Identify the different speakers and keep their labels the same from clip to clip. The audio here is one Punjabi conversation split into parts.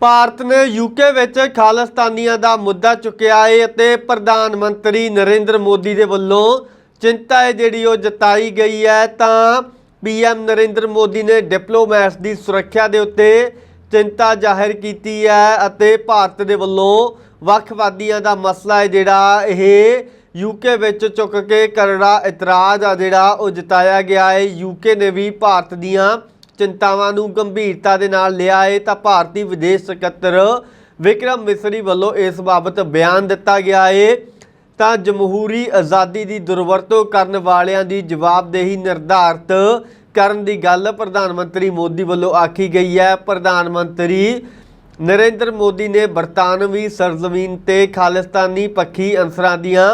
Speaker 1: ਭਾਰਤ ਨੇ ਯੂਕੇ ਵਿੱਚ ਖਾਲਿਸਤਾਨੀਆਂ ਦਾ ਮੁੱਦਾ ਚੁੱਕਿਆ ਹੈ ਅਤੇ ਪ੍ਰਧਾਨ ਮੰਤਰੀ ਨਰਿੰਦਰ ਮੋਦੀ ਦੇ ਵੱਲੋਂ ਚਿੰਤਾ ਹੈ ਜਿਹੜੀ ਉਹ ਜਤਾਈ ਗਈ ਹੈ, ਤਾਂ ਪੀਐਮ ਨਰਿੰਦਰ ਮੋਦੀ ਨੇ ਡਿਪਲੋਮੈਟਸ ਦੀ ਸੁਰੱਖਿਆ ਦੇ ਉੱਤੇ ਚਿੰਤਾ ਜ਼ਾਹਿਰ ਕੀਤੀ ਹੈ ਅਤੇ ਭਾਰਤ ਦੇ ਵੱਲੋਂ ਵੱਖਵਾਦੀਆਂ ਦਾ ਮਸਲਾ ਹੈ ਜਿਹੜਾ ਇਹ ਯੂਕੇ ਵਿੱਚ ਚੁੱਕ ਕੇ ਕਰੜਾ ਇਤਰਾਜ਼ ਆ ਜਿਹੜਾ ਉਹ ਜਤਾਇਆ ਗਿਆ ਹੈ ਯੂਕੇ ਨੇ ਵੀ ਭਾਰਤ ਦੀਆਂ ਚਿੰਤਾਵਾਂ ਨੂੰ ਗੰਭੀਰਤਾ ਦੇ ਨਾਲ ਲਿਆ ਹੈ ਤਾਂ ਭਾਰਤੀ ਵਿਦੇਸ਼ ਸਕੱਤਰ ਵਿਕਰਮ ਮਿਸਰੀ ਵੱਲੋਂ ਇਸ ਬਾਬਤ ਬਿਆਨ ਦਿੱਤਾ ਗਿਆ ਹੈ ਤਾਂ ਜਮਹੂਰੀ ਆਜ਼ਾਦੀ ਦੀ ਦੁਰਵਰਤੋਂ ਕਰਨ ਵਾਲਿਆਂ ਦੀ ਜਵਾਬਦੇਹੀ ਨਿਰਧਾਰਤ ਕਰਨ ਦੀ ਗੱਲ ਪ੍ਰਧਾਨ ਮੰਤਰੀ ਮੋਦੀ ਵੱਲੋਂ ਆਖੀ ਗਈ ਹੈ। ਪ੍ਰਧਾਨ ਮੰਤਰੀ ਨਰਿੰਦਰ ਮੋਦੀ ਨੇ ਬਰਤਾਨਵੀ ਸਰਜ਼ਮੀਨ ਤੇ ਖਾਲਿਸਤਾਨੀ ਪੱਖੀ ਅੰਸਰਾਂ ਦੀਆਂ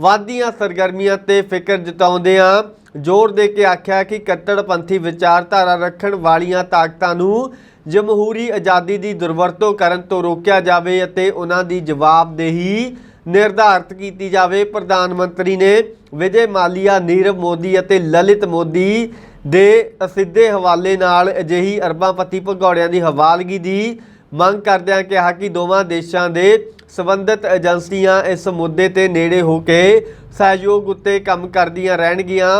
Speaker 1: ਵਾਧੀਆਂ ਸਰਗਰਮੀਆਂ ਤੇ ਫਿਕਰ ਜਤਾਉਂਦਿਆਂ ਜ਼ੋਰ ਦੇ ਕੇ ਆਖਿਆ ਕਿ ਕੱਟੜਪੰਥੀ ਵਿਚਾਰਧਾਰਾ ਰੱਖਣ ਵਾਲੀਆਂ ਤਾਕਤਾਂ ਨੂੰ ਜਮਹੂਰੀ ਆਜ਼ਾਦੀ ਦੀ ਦੁਰਵਰਤੋਂ ਕਰਨ ਤੋਂ ਰੋਕਿਆ ਜਾਵੇ ਅਤੇ ਉਹਨਾਂ ਦੀ ਜਵਾਬਦੇਹੀ ਨਿਰਧਾਰਤ ਕੀਤੀ ਜਾਵੇ। ਪ੍ਰਧਾਨ ਮੰਤਰੀ ਨੇ ਵਿਜੇ ਮਾਲੀਆ, ਨੀਰਵ ਮੋਦੀ ਅਤੇ ਲਲਿਤ ਮੋਦੀ ਦੇ ਅਸਿੱਧੇ ਹਵਾਲੇ ਨਾਲ ਅਜਿਹੀ ਅਰਬਾਂ ਪਤੀ ਭਗੌੜਿਆਂ ਦੀ ਹਵਾਲਗੀ ਦੀ ਮੰਗ ਕਰਦਿਆਂ ਕਿਹਾ ਕਿ ਦੋਵਾਂ ਦੇਸ਼ਾਂ ਦੇ ਸਬੰਧਤ ਏਜੰਸੀਆਂ ਇਸ ਮੁੱਦੇ ਤੇ ਨੇੜੇ ਹੋ ਕੇ ਸਹਿਯੋਗ ਉੱਤੇ ਕੰਮ ਕਰਦੀਆਂ ਰਹਿਣਗੀਆਂ।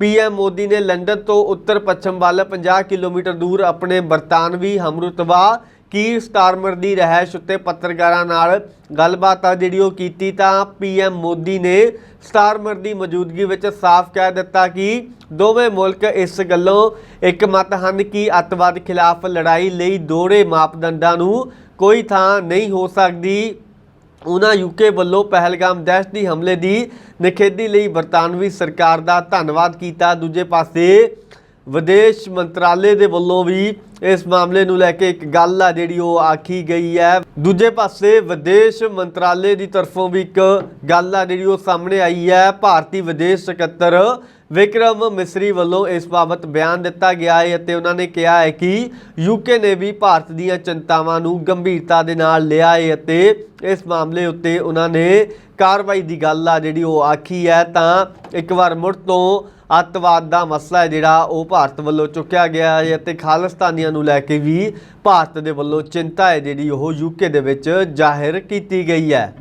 Speaker 1: ਪੀਐਮ ਮੋਦੀ ਨੇ ਲੰਡਨ ਤੋਂ ਉੱਤਰ ਪੱਛਮ ਵੱਲ 50 ਕਿਲੋਮੀਟਰ ਦੂਰ ਆਪਣੇ ਬਰਤਾਨਵੀ ਹਮਰੁਤਬਾ ਕੀ ਸਟਾਰਮਰ ਦੀ ਰਹਿائش ਉੱਤੇ ਪੱਤਰਕਾਰਾਂ ਨਾਲ ਗੱਲਬਾਤ ਆ ਜਿਹੜੀ ਉਹ ਕੀਤੀ ਤਾਂ ਪੀਐਮ ਮੋਦੀ ਨੇ ਸਟਾਰਮਰ ਦੀ ਮੌਜੂਦਗੀ ਵਿੱਚ ਸਾਫ਼ ਕਹਿ ਦਿੱਤਾ ਕਿ ਦੋਵੇਂ ਮੁਲਕ ਇਸ ਗੱਲੋਂ ਇੱਕ ਮਤ ਹਨ ਕਿ ਅੱਤਵਾਦ ਖਿਲਾਫ ਲੜਾਈ ਲਈ ਦੋਹਰੇ ਮਾਪਦੰਡਾਂ ਨੂੰ ਕੋਈ ਥਾਂ ਨਹੀਂ ਹੋ ਸਕਦੀ। ਉਹਨਾਂ ਯੂਕੇ ਵੱਲੋਂ ਪਹਿਲਗਾਮ ਦਹਿਸ਼ਤੀ ਹਮਲੇ ਦੀ ਨਿਖੇਧੀ ਲਈ ਬਰਤਾਨਵੀ ਸਰਕਾਰ ਦਾ ਧੰਨਵਾਦ ਕੀਤਾ। ਦੂਜੇ ਪਾਸੇ ਵਿਦੇਸ਼ ਮੰਤਰਾਲੇ ਦੇ ਵੱਲੋਂ ਵੀ ਇਸ ਮਾਮਲੇ ਨੂੰ ਲੈ ਕੇ ਇੱਕ ਗੱਲ ਆ ਜਿਹੜੀ ਉਹ ਆਖੀ ਗਈ ਹੈ। ਦੂਜੇ ਪਾਸੇ ਵਿਦੇਸ਼ ਮੰਤਰਾਲੇ ਦੀ ਤਰਫੋਂ ਵੀ ਇੱਕ ਗੱਲ ਆ ਜਿਹੜੀ ਉਹ ਸਾਹਮਣੇ ਆਈ ਹੈ। ਭਾਰਤੀ ਵਿਦੇਸ਼ ਸਕੱਤਰ ਵਿਕਰਮ ਮਿਸਰੀ ਵੱਲੋਂ ਇਸ ਬਾਬਤ ਬਿਆਨ ਦਿੱਤਾ ਗਿਆ ਹੈ ਅਤੇ ਉਹਨਾਂ ਨੇ ਕਿਹਾ ਹੈ ਕਿ ਯੂਕੇ ਨੇ ਵੀ ਭਾਰਤ ਦੀਆਂ ਚਿੰਤਾਵਾਂ ਨੂੰ ਗੰਭੀਰਤਾ ਦੇ ਨਾਲ ਲਿਆ ਹੈ ਅਤੇ ਇਸ ਮਾਮਲੇ ਉੱਤੇ ਉਹਨਾਂ ਨੇ ਕਾਰਵਾਈ ਦੀ ਗੱਲ ਆ ਜਿਹੜੀ ਉਹ ਆਖੀ ਹੈ ਤਾਂ ਇੱਕ ਵਾਰ ਮੁੜ ਤੋਂ ਅੱਤਵਾਦ ਦਾ ਮਸਲਾ ਹੈ ਜਿਹੜਾ ਉਹ ਭਾਰਤ ਵੱਲੋਂ ਚੁੱਕਿਆ ਗਿਆ ਹੈ ਅਤੇ ਖਾਲਿਸਤਾਨੀਆਂ ਨੂੰ ਲੈ ਕੇ ਵੀ ਭਾਰਤ ਦੇ ਵੱਲੋਂ ਚਿੰਤਾ ਹੈ ਜਿਹੜੀ ਉਹ ਯੂਕੇ ਦੇ ਵਿੱਚ ਜ਼ਾਹਿਰ ਕੀਤੀ ਗਈ ਹੈ।